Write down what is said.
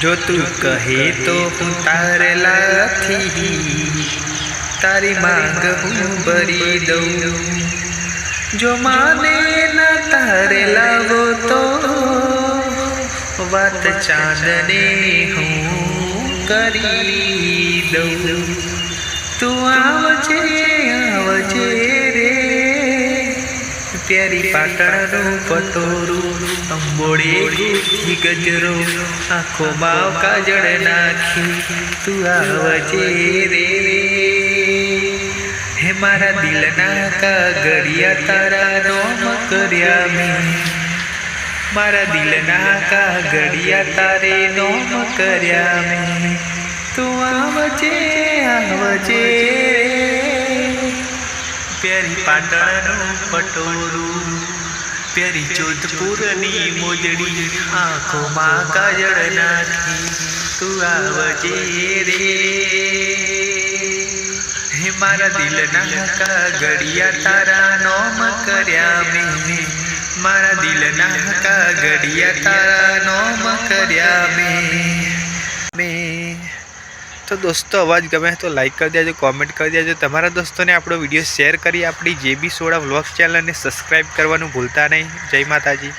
જો તું કહે તો હું તારે તારી માંગ હું ભરી દઉં. જો માને ના તારે લાવો તો વાત ચાંદને હું કરી દઉં. તું આવજે આવજે પ્યારી પાટણનું પટોરું અંબોડે ગજરો આખો માવ કાજળ નાખી, તું આવજે રે. હે મારા દિલના કાગળિયા, તારા નોમ કર્યા મેં. મારા દિલના કાગળિયા, તારે નોમ કર્યા મેં. તું આવજે આવજે પ્યારી પાટણનું પટોરું પેરી જોધપુરની મોજડી આંખોમાં કાજળ નાખી. તું આવજે રે. હે મારા દિલના કાગળિયા તારા નોમ કર્યા મેં. મારા દિલના કાગળિયા તારા નોમ કર્યા મેં. તો દોસ્તો, અવાજ ગમે તો લાઈક કરી દેજો કોમેન્ટ કરી દેજો. તમારા દોસ્તોને આપણો વીડિયો શેર કરી આપણી જે બી સોડા વ્લોગ ચેનલને સબસ્ક્રાઈબ કરવાનું ભૂલતા નહીં. જય માતાજી.